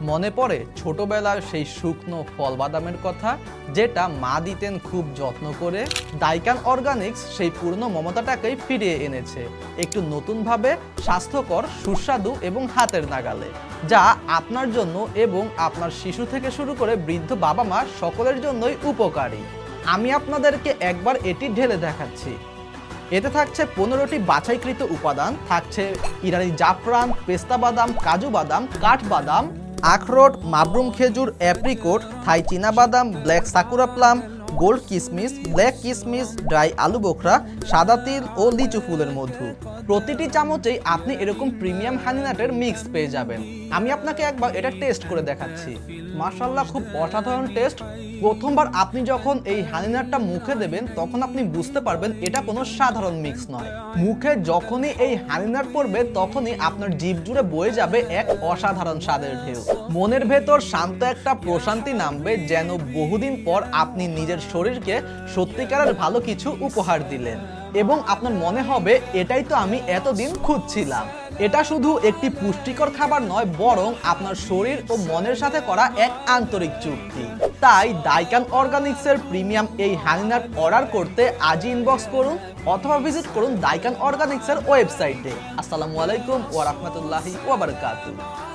মনে পড়ে ছোটবেলার সেই শুকনো ফল বাদামের কথা, যেটা মা দিতেন খুব যত্ন করে। ডাইকান অর্গানিক্স সেই পুরনো মমতাটাকেই ফিরিয়ে এনেছে। একটু নতুনভাবে স্বাস্থ্যকর, সুস্বাদু এবং হাতের নাগালে, যা আপনার জন্য এবং আপনার শিশু থেকে শুরু করে বৃদ্ধ বাবা মা সকলের জন্যই উপকারী। আমি আপনাদেরকে একবার এটি ঢেলে দেখাচ্ছি। এতে থাকছে পনেরোটি বাছাইকৃত উপাদান, থাকছে ইরানি জাফরান, পেস্তা বাদাম, কাজু বাদাম কাঠবাদাম আখরোট মাবরুম খেজুর অ্যাপ্রিকোট থাই চীনা বাদাম ব্ল্যাক সাকুরা প্লাম গোল্ড কিসমিস, ব্ল্যাক কিসমিস, ড্রাই আলু বোখরা, সাদা তিল ও লিচু ফুলের মধু। প্রতিটি চামচেই আপনি এরকম প্রিমিয়াম হানিনাটের মিক্স পেয়ে যাবেন। আমি আপনাকে একবার এটা টেস্ট করে দেখাচ্ছি। মার্শাল্লাহ খুব অসাধারণ টেস্ট। প্রথমবার আপনি যখন এই হানিনাটটা মুখে দেবেন, তখন আপনি বুঝতে পারবেন এটা কোনো সাধারণ মিক্স নয়। মুখে যখনই এই হানিনাট পড়বে, তখনই আপনার জিভ জুড়ে বয়ে যাবে এক অসাধারণ স্বাদের ঢেউ। মনের ভেতর শান্ত একটা প্রশান্তি নামবে, যেন বহুদিন পর আপনি নিজের শরীরকে সত্যিকারের ভালো কিছু উপহার দিলেন। এবং আপনার মনে হবে, এটাই তো আমি এতদিন খুঁজছিলাম। এটা শুধু একটি পুষ্টিকর খাবার নয়, বরং আপনার শরীর ও মনের সাথে করা এক আন্তরিক চুক্তি। তাই ডাইকান অর্গানিক্সের প্রিমিয়াম এই হানিনাট অর্ডার করতে আজই ইনবক্স করুন, অথবা ভিজিট করুন ডাইকান অর্গানিক্সের ওয়েবসাইটে আসসালামু আলাইকুম ওয়া রাহমাতুল্লাহি ওয়া বারাকাতুহু।